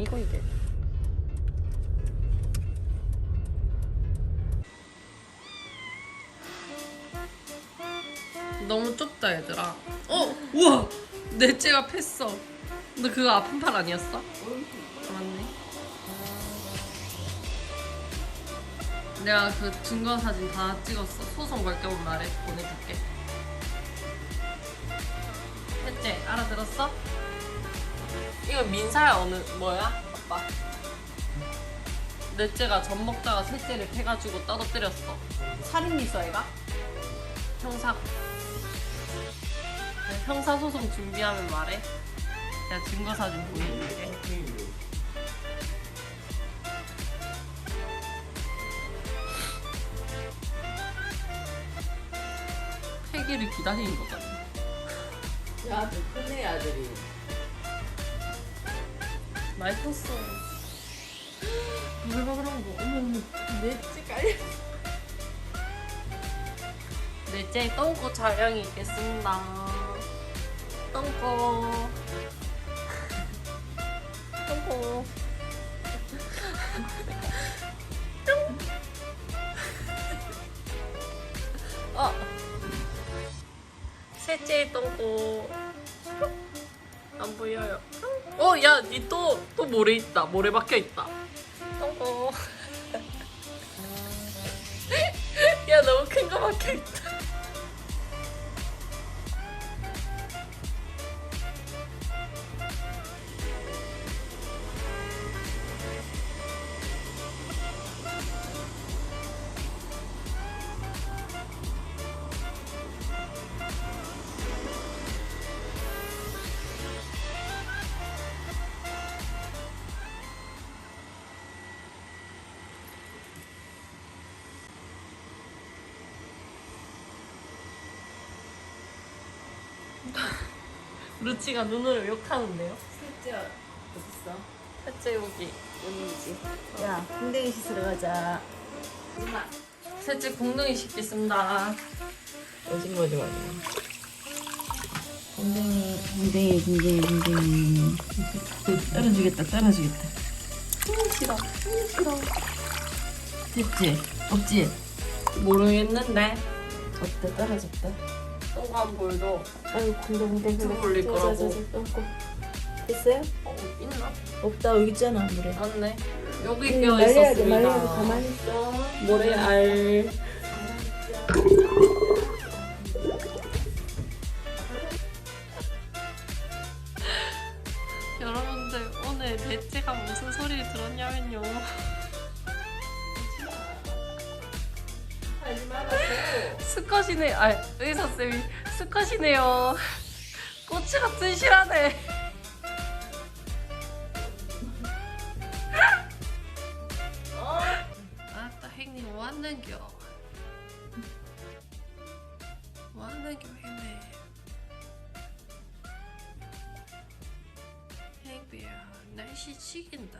아니고 이게. 너무 좁다 얘들아. 어, 우와, 넷째가 팼어. 너 그거 아픈 팔 아니었어? 아, 맞네. 내가 그 증거 사진 다 찍었어. 소송 걸 경우 말해 보내줄게. 셋째 알아들었어? 이거 민사야 어느 뭐야? 아빠. 넷째가 젖 먹다가 셋째를 패가지고 떨어뜨렸어. 살인 미수애가? 형사. 네, 형사 소송 준비하면 말해. 내가 증거 사진 보여줄게. 폐기를 기다리는 거잖아. 야, 저 큰애 아들이. 많이 컸어. 바글바글한 거. 어머 어머. 넷째 깔려. 넷째 똥꼬 촬영이 있겠습니다. 똥꼬. 똥꼬. 뿅. 어. 셋째 똥꼬. 안 보여요. 어, 야, 니 또, 또 모래 있다. 모래 박혀 있다. 똥꼬. 야, 너무 큰 거 박혀 있다. 루치가 눈으로 욕하는데요. 셋째 어딨어? 셋째 여기. 여기지. 야, 궁뎅이 씻으러 가자. 누나. 셋째 공둥이 씻겠습니다. 오징어 좀 하자. 궁뎅이, 궁뎅이, 궁뎅이, 궁뎅이. 떨어지겠다, 떨어지겠다. 싫어. 싫어. 됐지? 없지? 모르겠는데. 없다, 떨어졌다. 똥간 볼도 아유, 궁뎅이, 유튜브 올릴 거라고. 됐어요? 어, 있나? 없다, 여기 있잖아, 물에. 맞네. 여기 응, 끼어 말려야 돼, 말려야 돼. 있었습니다. 가만히 있어. 모래 알. 여러분들 오늘 넷째가 무슨 소리를 들었냐면요. 하지 말라 고. 수컷이네. 아 의사 쌤이 수컷이네요. 꼬치 같은 실하네. 아따 행님 뭐 왔는겨? 뭐 왔는겨 행님? 행비야 날씨 치긴다.